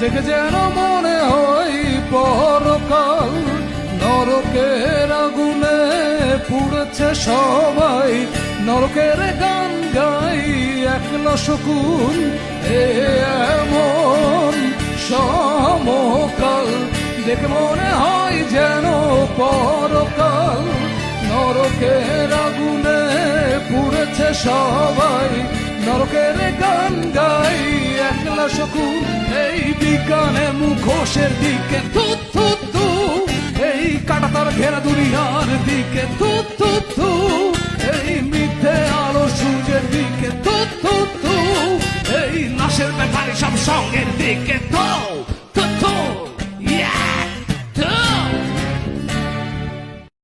দেখে যেন মনে হয় পরকাল। নরকের আগুনে পুড়েছে সবাই। নরকের গান গাই একলা শকুন। এমন সমকাল। দেখে মনে হয় যেন পরকাল। নরকের আগুনে পুড়েছে সবাই। নরকের গান গাই একলা শকুন। এই বিজ্ঞানে মুখোশের দিকে। থু থু এই কাটাতার ঘেরা দুনিয়ার দিকে। থু থু এই মিথ্যে আলো সূর্যের দিকে। থু থু এই নাশের ব্যাপারে সব সঙ্গের